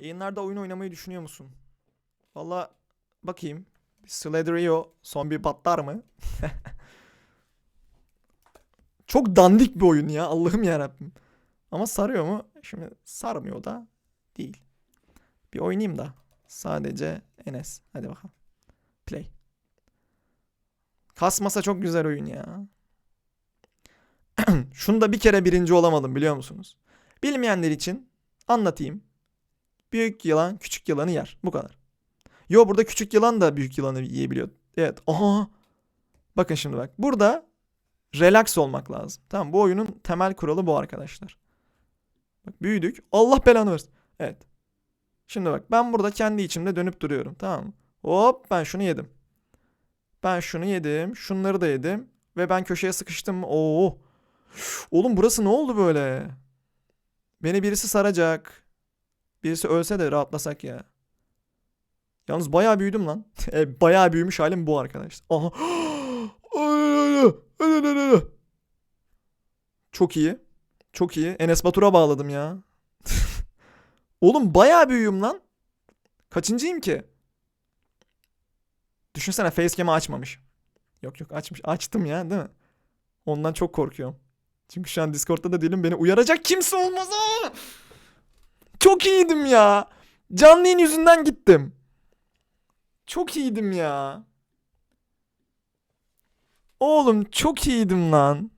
Yayınlarda oyun oynamayı düşünüyor musun? Valla bakayım. Sliderio son bir patlar mı? Çok dandik bir oyun ya Allah'ım yarabbim. Ama sarıyor mu? Şimdi sarmıyor da değil. Bir oynayayım da. Sadece Enes. Hadi bakalım. Play. Kasmasa çok güzel oyun ya. Şunda bir kere birinci olamadım biliyor musunuz? Bilmeyenler için anlatayım. Büyük yılan küçük yılanı yer. Bu kadar. Yo burada küçük yılan da büyük yılanı yiyebiliyor. Evet. Aha. Bakın şimdi bak. Burada relax olmak lazım. Tamam bu oyunun temel kuralı bu arkadaşlar. Bak büyüdük. Allah belanı versin. Evet. Şimdi bak ben burada kendi içimde dönüp duruyorum. Tamam mı? Hop ben şunu yedim. Ben şunu yedim. Şunları da yedim. Ve ben köşeye sıkıştım. Oo. Oğlum burası ne oldu böyle? Beni birisi saracak. Birisi ölse de rahatlasak ya. Yalnız bayağı büyüdüm lan. e, bayağı büyümüş halim bu arkadaşlar. Aha. Çok iyi. Çok iyi. Enes Batur'a bağladım ya. Oğlum bayağı büyüğüm lan. Kaçıncıyım ki? Düşünsene facecam'ı açmamış. Yok yok açmış. Açtım ya değil mi? Ondan çok korkuyorum. Çünkü şu an Discord'da da değilim. Beni uyaracak kimse olmaz. Aa! Çok iyiydim ya. Canlı yüzünden gittim. Çok iyiydim ya. Oğlum çok iyiydim lan.